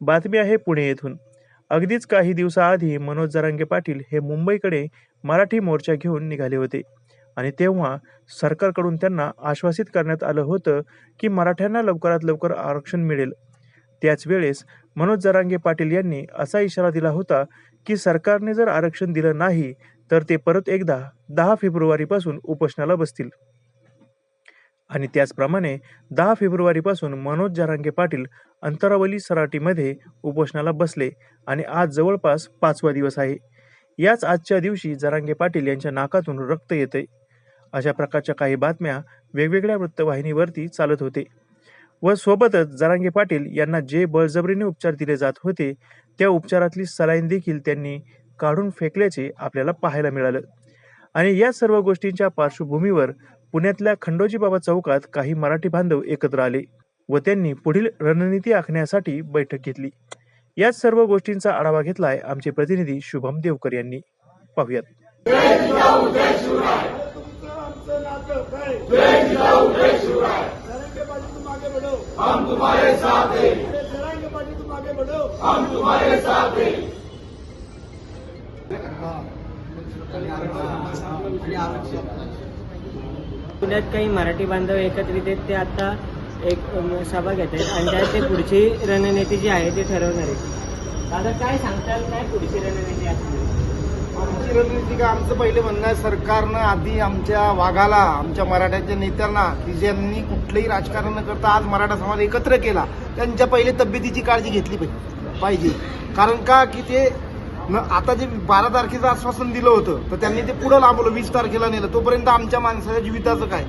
बातमी आहे पुणे येथून. अगदीच काही दिवसाआधी मनोज जरांगे पाटील हे मुंबईकडे मराठी मोर्चा घेऊन निघाले होते आणि तेव्हा सरकारकडून त्यांना आश्वासित करण्यात आलं होतं की मराठ्यांना लवकरात लवकर आरक्षण मिळेल. त्याच वेळेस मनोज जरांगे पाटील यांनी असा इशारा दिला होता की सरकारने जर आरक्षण दिलं नाही तर ते परत एकदा दहा फेब्रुवारीपासून उपोषणाला बसतील. आणि त्याचप्रमाणे दहा फेब्रुवारीपासून मनोज जरांगे पाटील अंतरावली सराटीमध्ये उपोषणाला बसले आणि आज जवळपास पाचवा दिवस आहे. याच आजच्या दिवशी जरांगे पाटील यांच्या नाकातून रक्त येते. अशा प्रकारच्या काही बातम्या वेगवेगळ्या वृत्तवाहिनीवरती चालत होते. व सोबतच जरांगे पाटील यांना जे बळजबरीने उपचार दिले जात होते त्या उपचारातली सलाईन देखील त्यांनी काढून फेकल्याचे आपल्याला पाहायला मिळालं. आणि या सर्व गोष्टींच्या पार्श्वभूमीवर पुण्यातल्या खंडोजी बाबा चौकात काही मराठी बांधव एकत्र आले व त्यांनी पुढील रणनीती आखण्यासाठी बैठक घेतली. याच सर्व गोष्टींचा आढावा घेतलाय आमचे प्रतिनिधी शुभम देवकर यांनी. पाहुयात. आरक्षण पुण्यात काही मराठी बांधव एकत्रित आहेत ते आता एक सभा घेत आहेत. आणि त्यात ते पुढची रणनीती जी आहे ती ठरवणार आहे दादा काय सांगताल? काय पुढची रणनीती आमची रणनीती का आमचं पहिले म्हणणं आहे सरकारनं आधी आमच्या वाघाला आमच्या मराठ्याच्या नेत्यांना की ज्यांनी कुठलंही राजकारण न करता आज मराठा समाज एकत्र केला त्यांच्या पहिले तब्येतीची काळजी घेतली पाहिजे पाहिजे. कारण का? की ते न आता जे बारा तारखेचं आश्वासन दिलं होतं तर त्यांनी ते पुढं लांबवलं वीस तारखेला नेलं. तोपर्यंत आमच्या माणसाच्या जीविताचं काय?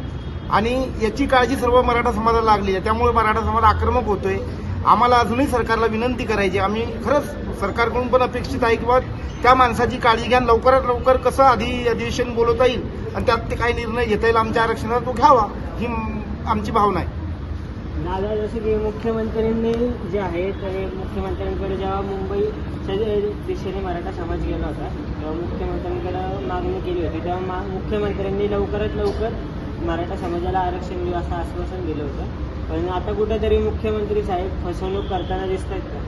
आणि याची काळजी सर्व मराठा समाजाला लागली आहे. त्यामुळे मराठा समाज आक्रमक होतोय. आम्हाला अजूनही सरकारला विनंती करायची आम्ही खरंच सरकारकडून पण अपेक्षित आहे किंवा त्या माणसाची काळजी घ्या. लवकरात लवकर कसं आधी अधिवेशन बोलवता येईल आणि त्यात ते काही निर्णय घेता येईल आमच्या आरक्षणात तो घ्यावा ही आमची भावना आहे. दादा जसं की मुख्यमंत्र्यांनी जे आहे ते मुख्यमंत्र्यांकडे जेव्हा मुंबई जे दिशेने मराठा समाज गेला होता तेव्हा मुख्यमंत्र्यांकडे मागणी केली होती. तेव्हा मा मुख्यमंत्र्यांनी लवकरात लवकर मराठा समाजाला आरक्षण देऊ असं आश्वासन दिलं होतं. पण आता कुठेतरी मुख्यमंत्री साहेब फसवणूक करताना दिसत आहेत का?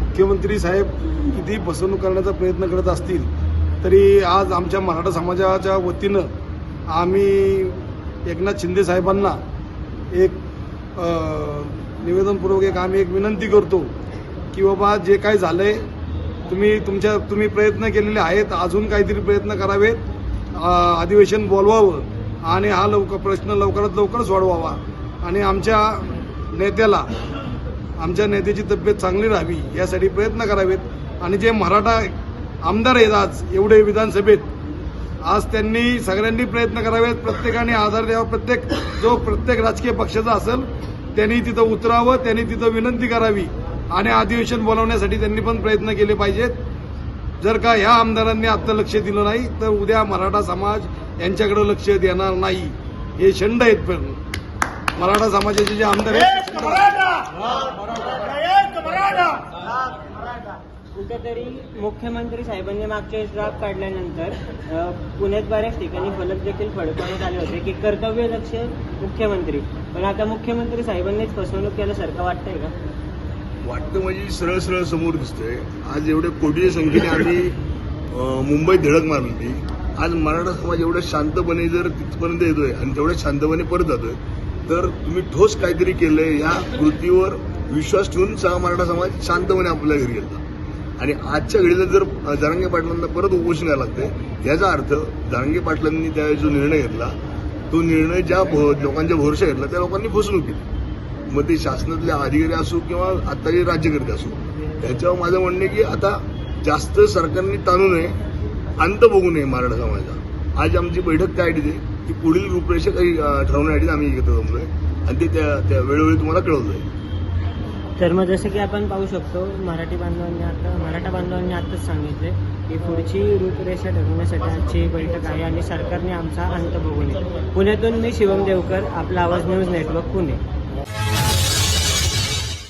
मुख्यमंत्री साहेब किती फसवणूक करण्याचा प्रयत्न करत असतील तरी आज आमच्या मराठा समाजाच्या वतीनं आम्ही एकनाथ शिंदे साहेबांना एक निवेदनपूर्वक एक आम्ही एक विनंती करतो की बाबा जे काय झालंय तुम्ही तुमच्या तुम्ही प्रयत्न केलेले आहेत अजून काहीतरी प्रयत्न करावेत अधिवेशन बोलवावं आणि हा लवकर प्रश्न लवकरात लवकर सोडवावा आणि आमच्या नेत्याला आमच्या नेत्याची तब्येत चांगली राहावी यासाठी प्रयत्न करावेत. आणि जे मराठा आमदार आहेत आज एवढे विधानसभेत आज त्यांनी सगळ्यांनी प्रयत्न करावेत. प्रत्येकाने आधार द्यावा. प्रत्येक जो प्रत्येक राजकीय पक्षाचा असेल त्यांनी तिथं उतरावं त्यांनी तिथं विनंती करावी. आणि अधिवेशन बोलवण्यासाठी त्यांनी पण प्रयत्न केले पाहिजेत. जर का ह्या आमदारांनी आता लक्ष दिलं नाही तर उद्या मराठा समाज यांच्याकडे लक्ष देणार नाही. हे शंड आहेत पण. मराठा समाजाचे जे आमदार आहेत एक मराठा! एक मराठा! कुठेतरी मुख्यमंत्री साहेबांनी मागच्या वेळेस ड्राफ्ट काढल्यानंतर पुण्यात बऱ्याच ठिकाणी फलक देखील फडकवण्यात आले होते की कर्तव्य लक्ष मुख्यमंत्री. पण आता मुख्यमंत्री साहेबांनीच फसवणूक केल्यासारखं वाटतंय का? वाटतं म्हणजे सरळ सरळ समोर दिसतंय. आज एवढ्या कोटीच्या संख्येने आम्ही मुंबई मुंबईत धडक मारली आज मराठा समाज एवढ्या शांतपणे जर तिथपर्यंत येतोय आणि तेवढ्या शांतपणे परत जातोय तर तुम्ही ठोस काहीतरी केलंय. या कृतीवर विश्वास ठेवून सहा मराठा समाज शांतपणे आपल्या घरी गेला. आणि आजच्या घडीला जर अं, पाटलांना परत उपोषण करायला लागते याचा अर्थ जरांगे पाटलांनी त्यावेळी जो निर्णय घेतला तो निर्णय ज्या लोकांच्या भरोशा घेतला त्या लोकांनी फसवणूक केली. मग ते शासनातले अधिकारी असो किंवा आत्ताचे राज्यकर्ते असो त्याच्यावर माझं म्हणणं आहे की आता जास्त सरकारने ताणू नये अंत बघू नये मराठा समाजाचा. आज आमची बैठक काय आहे की पुढील रूपरेषा काही ठरवण्यासाठी आम्ही एकत्र जमलोय. आणि ते त्या त्या वेळोवेळी तुम्हाला कळवलंय तर मग जसं की आपण पाहू शकतो मराठी बांधवांनी आता मराठा बांधवांनी आताच सांगितले की पुढची रूपरेषा ठरवण्यासाठी आजची बैठक आहे आणि सरकारने आमचा अंत बघू नये. पुण्यातून मी शिवम देवकर आपला आवाज न्यूज नेटवर्क पुणे.